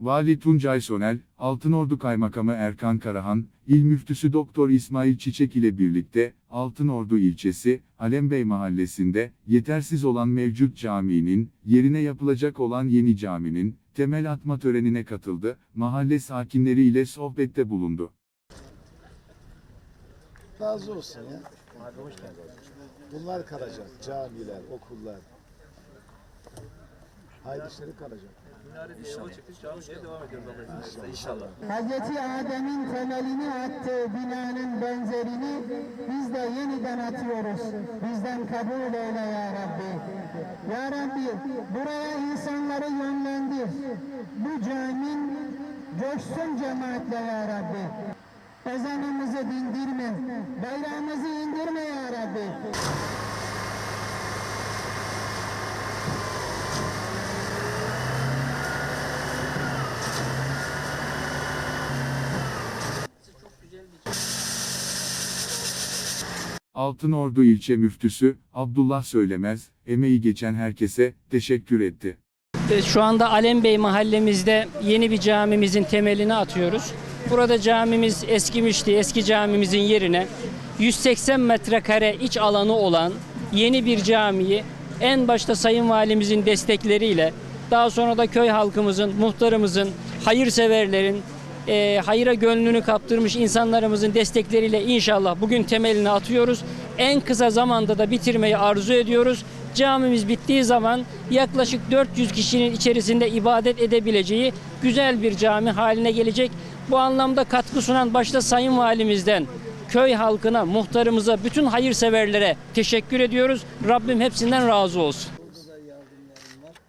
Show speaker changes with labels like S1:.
S1: Vali Tuncay Sonel, Altınordu Kaymakamı Erkan Karahan, İl Müftüsü Doktor İsmail Çiçek ile birlikte, Altınordu ilçesi, Alembey mahallesinde, yetersiz olan mevcut caminin, yerine yapılacak olan yeni caminin, temel atma törenine katıldı, mahalle sakinleri ile sohbette bulundu.
S2: Razı olsun ya. Bunlar kalacak. Camiler, okullar. İşleri kalacak.
S3: Hazreti Adem'in temelini attığı binanın benzerini biz de yeniden atıyoruz. Bizden kabul eyle ya Rabbi. Ya Rabbi buraya insanları yönlendir. Bu camin coşsun cemaatle ya Rabbi. Ezanımızı dindirme, bayrağımızı indirme ya Rabbi.
S1: Altınordu ilçe müftüsü, Abdullah Söylemez, emeği geçen herkese, teşekkür etti.
S4: Şu anda Alembey mahallemizde yeni bir camimizin temelini atıyoruz. Burada camimiz eskimişti. Eski camimizin yerine 180 metrekare iç alanı olan yeni bir camiyi en başta Sayın Valimizin destekleriyle daha sonra da köy halkımızın, muhtarımızın, hayırseverlerin, e, hayıra gönlünü kaptırmış insanlarımızın destekleriyle inşallah bugün temelini atıyoruz. En kısa zamanda da bitirmeyi arzu ediyoruz. Camimiz bittiği zaman yaklaşık 400 kişinin içerisinde ibadet edebileceği güzel bir cami haline gelecek. Bu anlamda katkı sunan başta Sayın Valimizden köy halkına, muhtarımıza, bütün hayırseverlere teşekkür ediyoruz. Rabbim hepsinden razı olsun.